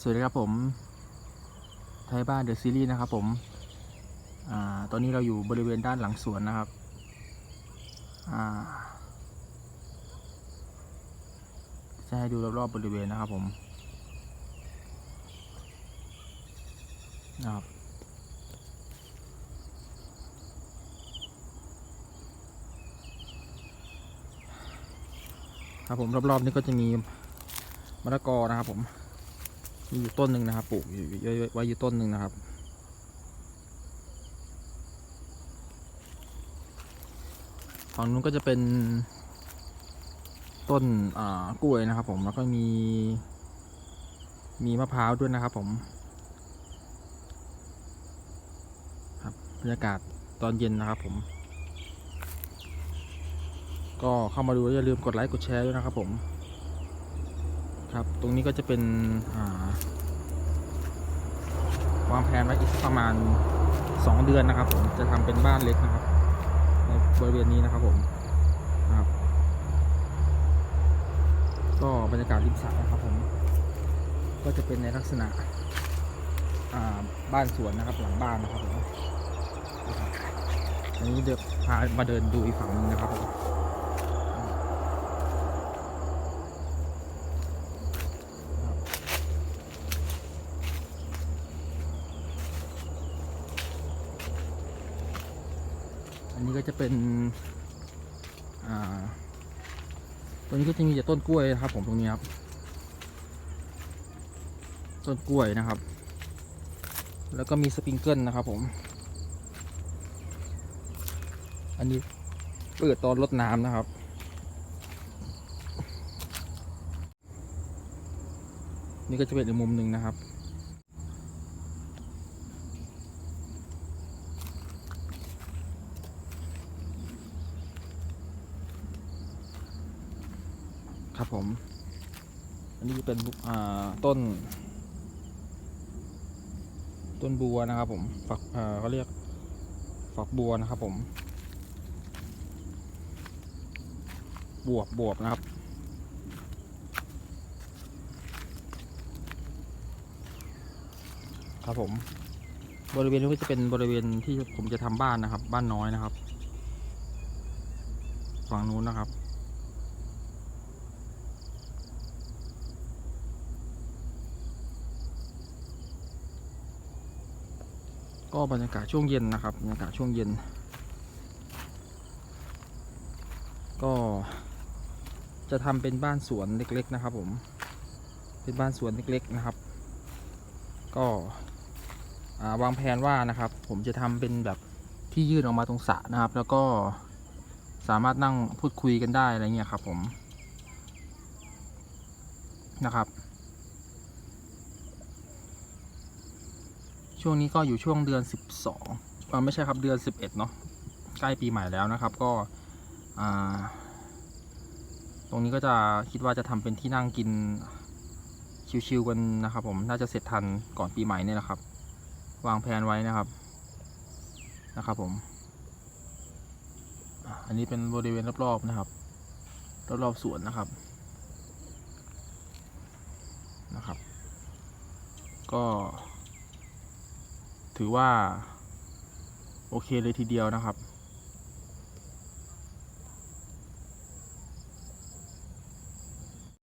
สวัสดีครับผมไทยบ้านเดอะซีรีส์นะครับผมอตอนนี้เราอยู่บริเวณด้านหลังสวนนะครับ จะให้ดูรอบๆบริเวณนะครับผมนะครับครับผมรอบๆนี้ก็จะมีมะละกอนะครับผม มีอยู่ต้นหนึ่งนะครับปลูกอยู่ไว้อยู่ต้นหนึ่งนะครับ ฝั่งนู้นก็จะเป็น ต้นกล้วยนะครับผมแล้วก็มี มีมะพร้าวด้วยนะครับผมครับบรรยากาศตอนเย็นนะครับผม ก็เข้ามาดูอย่าลืมกดไลค์กดแชร์ด้วยนะครับผม ครับ ตรงนี้ก็จะเป็นวางแผนไว้อีกประมาณ 2 เดือนนะครับ ผมจะทำเป็นบ้านเล็กนะครับ ในบริเวณนี้นะครับผมนะครับก็บรรยากาศริมสระนะครับผม ก็จะเป็นในลักษณะบ้านสวนนะครับหลังบ้านนะครับผมอันนี้เดี๋ยวพามาเดินดูอีกฝั่งหนึงนะครับผม อันนี้ก็จะเป็นตรงนี้ก็จะมีแต่ต้นกล้วยนะครับ ผมตรงนี้ครับ ต้นกล้วยนะครับ แล้วก็มีสปริงเกิลนะครับ ผม อันนี้เปิดตอนรดน้ำนะครับนี่ก็จะเป็นอีกมุมหนึ่งนะครับ ครับผม อันนี้เป็นต้น ต้นบัวนะครับ ผมฝักเขาเรียกฝักบัวนะครับ ผม บวบบวบนะครับครับผมบริเวณนี้ก็จะเป็นบริเวณที่ผมจะทำบ้านนะครับ บ้านน้อยนะครับ ฝั่งนู้นนะครับ ก็บรรยากาศช่วงเย็นนะครับบรรยากาศช่วงเย็น ก็จะทำเป็นบ้านสวนเล็ก ๆ นะครับ ผม เป็นบ้านสวนเล็ก ๆ นะครับ ก็วางแผนว่านะครับ ผมจะทำเป็นแบบที่ยื่นออกมาตรงสระนะครับ แล้วก็สามารถนั่งพูดคุยกันได้อะไรเงี้ยครับ ผมนะครับ ช่วงนี้ก็อยู่ช่วงเดือน 12อ่าไม่ใช่ครับเดือน 11 เนาะใกล้ปีใหม่แล้วนะครับ ก็อ่าตรงนี้ก็จะคิดว่าจะทำเป็นที่นั่งกินชิวๆกันนะครับ ผมน่าจะเสร็จทันก่อนปีใหม่เนี่ยแหละครับ วางแผนไว้นะครับนะครับผมอันนี้เป็นบริเวณรอบๆนะครับ รอบๆสวนนะครับนะครับ ก็ ถือว่า โอเคเลยทีเดียวนะครับ